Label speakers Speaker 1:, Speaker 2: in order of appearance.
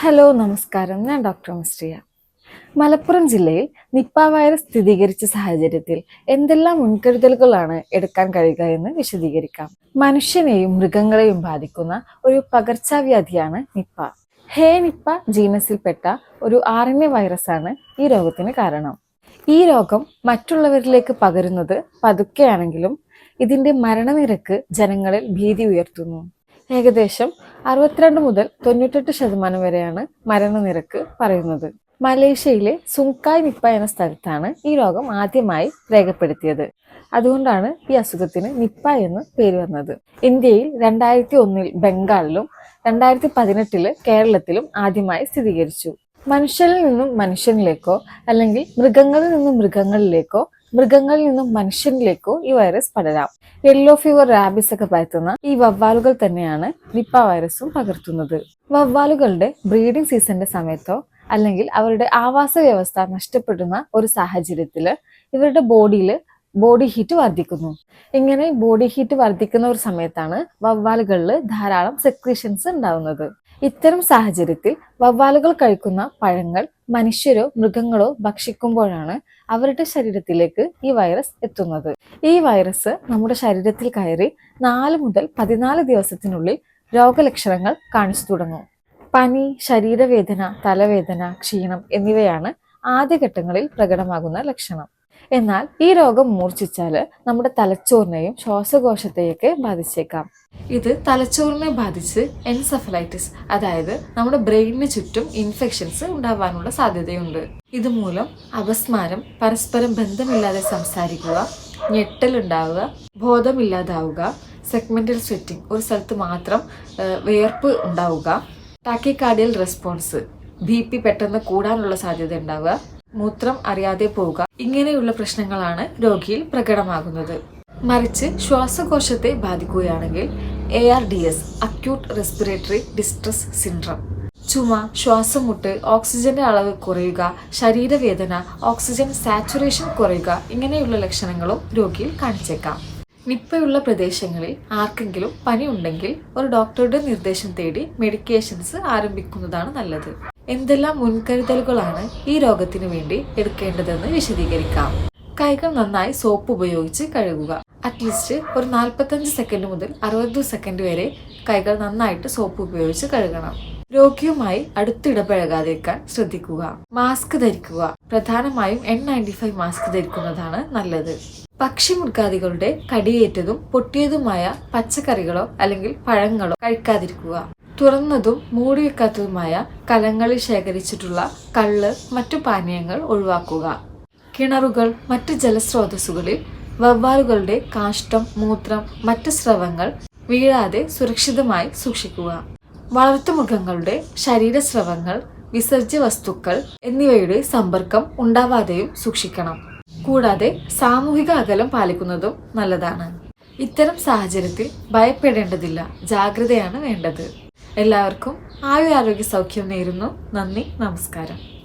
Speaker 1: Hello നമസ്കാരം. ഞാൻ doctor മിസ്ട്രിയ Malappuram ജില്ലയിൽ നിപ്പ വൈറസ് സ്ഥിരീകരിച്ച സാഹചര്യത്തിൽ എന്തെല്ലാം മുൻകരുതലുകളാണ് എടുക്കാൻ കഴിയുക എന്ന് വിശദീകരിക്കാം. മനുഷ്യനെയും മൃഗങ്ങളെയും ബാധിക്കുന്ന ഒരു പകർച്ചവ്യാധിയാണ് നിപ്പ. ഹേ നിപ്പ ജീനസിൽപ്പെട്ട ഒരു ആർ എൻ എ വൈറസാണ് ഈ രോഗത്തിന് കാരണം. ഈ രോഗം മറ്റുള്ളവരിലേക്ക് പകരുന്നത് പതുക്കെയാണെങ്കിലും ഇതിന്റെ മരണനിരക്ക് ജനങ്ങളിൽ ഭീതി ഉയർത്തുന്നു. ഏകദേശം അറുപത്തിരണ്ട് മുതൽ തൊണ്ണൂറ്റെട്ട് ശതമാനം വരെയാണ് മരണനിരക്ക് പറയുന്നത്. മലേഷ്യയിലെ സുങ്കായ് നിപ്പ എന്ന സ്ഥലത്താണ് ഈ രോഗം ആദ്യമായി രേഖപ്പെടുത്തിയത്. അതുകൊണ്ടാണ് ഈ അസുഖത്തിന് നിപ്പ എന്ന് പേര് വന്നത്. ഇന്ത്യയിൽ രണ്ടായിരത്തി ഒന്നിൽ ബംഗാളിലും രണ്ടായിരത്തി പതിനെട്ടിൽ കേരളത്തിലും ആദ്യമായി സ്ഥിരീകരിച്ചു. മനുഷ്യരിൽ നിന്നും മനുഷ്യനിലേക്കോ അല്ലെങ്കിൽ മൃഗങ്ങളിൽ നിന്നും മൃഗങ്ങളിലേക്കോ മൃഗങ്ങളിൽ നിന്നും മനുഷ്യനിലേക്കോ ഈ വൈറസ് പടരാം. യെല്ലോ ഫീവർ റാബിസ് ഒക്കെ പരത്തുന്ന ഈ വവ്വാലുകൾ തന്നെയാണ് നിപ്പ വൈറസും പകർത്തുന്നത്. വവ്വാലുകളുടെ ബ്രീഡിംഗ് സീസണിന്റെ സമയത്തോ അല്ലെങ്കിൽ അവരുടെ ആവാസ വ്യവസ്ഥ നഷ്ടപ്പെടുന്ന ഒരു സാഹചര്യത്തിൽ ഇവരുടെ ബോഡിയിൽ ബോഡി ഹീറ്റ് വർദ്ധിക്കുന്നു. ഇങ്ങനെ ബോഡി ഹീറ്റ് വർദ്ധിക്കുന്ന ഒരു സമയത്താണ് വവ്വാലുകളിൽ ധാരാളം സെക്രീഷൻസ് ഉണ്ടാവുന്നത്. ഇത്തരം സാഹചര്യത്തിൽ വവ്വാലുകൾ കഴിക്കുന്ന പഴങ്ങൾ മനുഷ്യരോ മൃഗങ്ങളോ ഭക്ഷിക്കുമ്പോഴാണ് അവരുടെ ശരീരത്തിലേക്ക് ഈ വൈറസ് എത്തുന്നത്. ഈ വൈറസ് നമ്മുടെ ശരീരത്തിൽ കയറി നാല് മുതൽ പതിനാല് ദിവസത്തിനുള്ളിൽ രോഗലക്ഷണങ്ങൾ കാണിച്ചു തുടങ്ങും. പനി ശരീരവേദന തലവേദന ക്ഷീണം എന്നിവയാണ് ആദ്യഘട്ടങ്ങളിൽ പ്രകടമാകുന്ന ലക്ഷണം. എന്നാൽ ഈ രോഗം മൂർച്ഛിച്ചാൽ നമ്മുടെ തലച്ചോറിനെയും ശ്വാസകോശത്തെയൊക്കെ ബാധിച്ചേക്കാം. ഇത് തലച്ചോറിനെ ബാധിച്ച് എൻസഫലൈറ്റിസ് അതായത് നമ്മുടെ ബ്രെയിനിന് ചുറ്റും ഇൻഫെക്ഷൻസ് ഉണ്ടാവാനുള്ള സാധ്യതയുണ്ട്. ഇതുമൂലം അപസ്മാരം പരസ്പരം ബന്ധമില്ലാതെ സംസാരിക്കുക ഞെട്ടലുണ്ടാവുക ബോധമില്ലാതാവുക സെഗ്മെന്റൽ സ്വെറ്റിംഗ് ഒരു സ്ഥലത്ത് മാത്രം വിയർപ്പ് ഉണ്ടാവുക ടാക്കിക്കാർഡിയൽ റെസ്പോൺസ് ബി പി പെട്ടെന്ന് കൂടാനുള്ള സാധ്യത ഉണ്ടാവുക മൂത്രം അറിയാതെ പോവുക. ഇങ്ങനെയുള്ള പ്രശ്നങ്ങളാണ് രോഗിയിൽ പ്രകടമാകുന്നത്. മറിച്ച് ശ്വാസകോശത്തെ ബാധിക്കുകയാണെങ്കിൽ A R D S acute respiratory distress syndrome ചുമ ശ്വാസം ശ്വാസമുട്ട് ഓക്സിജന്റെ അളവ് കുറയുക ശരീരവേദന ഓക്സിജൻ സാച്ചുറേഷൻ കുറയുക ഇങ്ങനെയുള്ള ലക്ഷണങ്ങളും രോഗിയിൽ കാണിച്ചേക്കാം. നിപ്പയുള്ള പ്രദേശങ്ങളിൽ ആർക്കെങ്കിലും പനി ഉണ്ടെങ്കിൽ ഒരു ഡോക്ടറുടെ നിർദ്ദേശം തേടി മെഡിക്കേഷൻസ് ആരംഭിക്കുന്നതാണ് നല്ലത്. എന്തെല്ലാം മുൻകരുതലുകളാണ് ഈ രോഗത്തിന് വേണ്ടി എടുക്കേണ്ടതെന്ന് വിശദീകരിക്കാം. കൈകൾ നന്നായി സോപ്പ് ഉപയോഗിച്ച് കഴുകുക. അറ്റ്ലീസ്റ്റ് ഒരു നാൽപ്പത്തഞ്ച് സെക്കൻഡ് മുതൽ അറുപത് സെക്കൻഡ് വരെ കൈകൾ നന്നായിട്ട് സോപ്പ് ഉപയോഗിച്ച് കഴുകണം. രോഗിയുമായി അടുത്തിടപഴകാതിരിക്കാൻ ശ്രദ്ധിക്കുക. മാസ്ക് ധരിക്കുക. പ്രധാനമായും എൻ നയന്റി ഫൈവ് മാസ്ക് ധരിക്കുന്നതാണ് നല്ലത്. പക്ഷി പക്ഷിമൃഗാദികളുടെ കടിയേറ്റതും പൊട്ടിയതുമായ പച്ചക്കറികളോ അല്ലെങ്കിൽ പഴങ്ങളോ കഴിക്കാതിരിക്കുക. തുറന്നതും മൂടിവെക്കാത്തതുമായ കലങ്ങളിൽ ശേഖരിച്ചിട്ടുള്ള കള്ള് മറ്റു പാനീയങ്ങൾ ഒഴിവാക്കുക. കിണറുകൾ മറ്റു ജലസ്രോതസ്സുകളിൽ വവ്വാലുകളുടെ കാഷ്ടം മൂത്രം മറ്റ് സ്രവങ്ങൾ വീഴാതെ സുരക്ഷിതമായി സൂക്ഷിക്കുക. വളർത്തുമൃഗങ്ങളുടെ ശരീരസ്രവങ്ങൾ വിസർജ്യ വസ്തുക്കൾ എന്നിവയുടെ സമ്പർക്കം ഉണ്ടാവാതെയും സൂക്ഷിക്കണം. കൂടാതെ സാമൂഹിക അകലം പാലിക്കുന്നതും നല്ലതാണ്. ഇത്തരം സാഹചര്യത്തിൽ ഭയപ്പെടേണ്ടതില്ല. ജാഗ്രതയാണ് വേണ്ടത്. എല്ലാവർക്കും ആയുരാരോഗ്യ സൗഖ്യം നേരുന്നു. നന്ദി നമസ്കാരം.